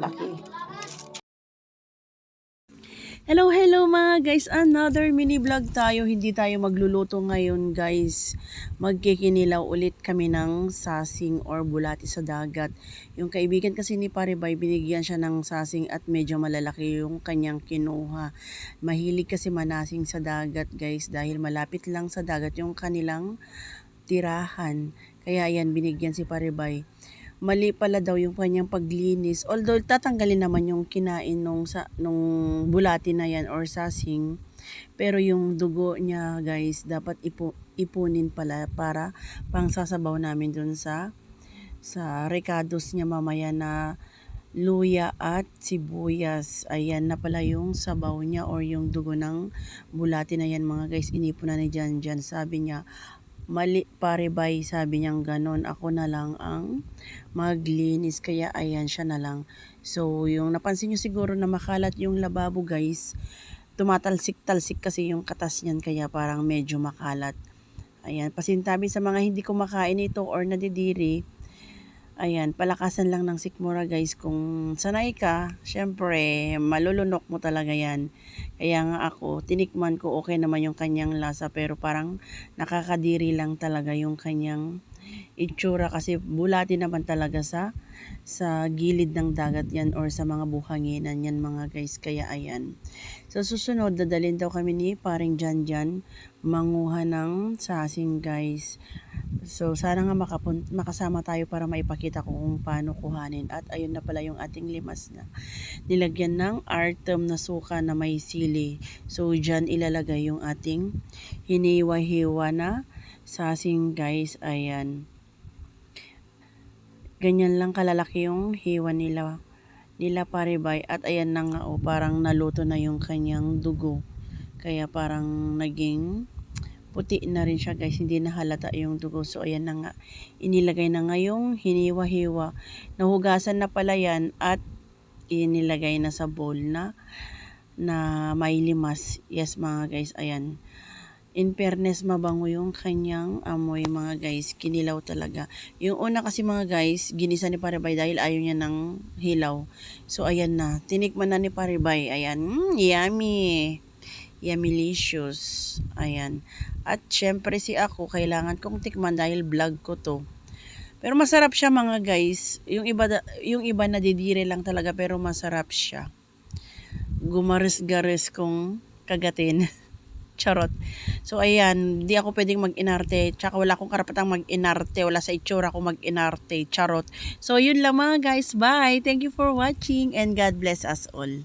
laki. Hello, hello mga guys. Another mini vlog tayo. Hindi tayo magluluto ngayon guys. Magkikinilaw ulit kami ng sasing or bulati sa dagat. Yung kaibigan kasi ni Paribay, binigyan siya ng sasing at medyo malalaki yung kanyang kinuha. Mahilig kasi manasing sa dagat guys dahil malapit lang sa dagat yung kanilang tirahan. Kaya yan, binigyan si Paribay mali pala daw yung kanyang paglinis. Although tatanggalin naman yung kinain nung sa nung bulati na yan or sasing, pero yung dugo niya, guys, dapat ipu, ipunin pala para pang sasabaw namin dun sa sa recados niya mamaya na luya at sibuyas. Ayan na pala yung sabaw niya or yung dugo ng bulati na yan mga guys. Inipon na ni Jan Jan. Sabi niya, mali pare bay sabi niyang ganon. Ako na lang ang maglinis kaya ayan siya na lang. So yung napansin niyo siguro na makalat yung lababo guys. Tumatalsik-talsik kasi yung katas niyan kaya parang medyo makalat. Ayan pasintabi sa mga hindi kumakain ito or nadidiri Ayan, palakasan lang ng sikmura guys. Kung sanay ka, syempre, malulunok mo talaga yan. Kaya nga ako, tinikman ko okay naman yung kanyang lasa pero parang nakakadiri lang talaga yung kanyang itsura kasi bulati naman talaga sa sa gilid ng dagat yan or sa mga buhanginan yan mga guys. Kaya ayan. Sa susunod, dadalhin daw kami ni paring Jan Jan manguha ng sasing guys. So, sana nga makapun- makasama tayo para maipakita ko kung paano kuhanin. At ayun na pala yung ating limas na nilagyan ng artem na suka na may sili. So, dyan ilalagay yung ating hiniwa-hiwa na sasing guys. Ayan. Ganyan lang kalalaki yung hiwa nila nila paribay at ayan na nga o parang naluto na yung kanyang dugo kaya parang naging puti na rin siya guys, hindi na halata yung dugo. So ayan na nga, inilagay na nga yung hiniwa-hiwa. Nahugasan na pala yan at inilagay na sa bowl na na may limas. Yes mga guys, ayan. In fairness, mabango yung kanyang amoy mga guys. Kinilaw talaga. Yung una kasi mga guys, ginisa ni Paribay dahil ayaw niya ng hilaw. So ayan na, tinikman na ni Paribay. Ayan, mm, yummy. Yummylicious. Ayan. At syempre si ako, kailangan kong tikman dahil vlog ko to. Pero masarap siya mga guys. Yung iba, yung iba nadidire lang talaga pero masarap siya. Gumaris-garis kong kagatin. Charot. So ayan, di ako pwedeng mag-inarte. Tsaka wala akong karapatang mag-inarte. Wala sa itsura ko mag-inarte. Charot. So yun lang mga guys. Bye. Thank you for watching and God bless us all.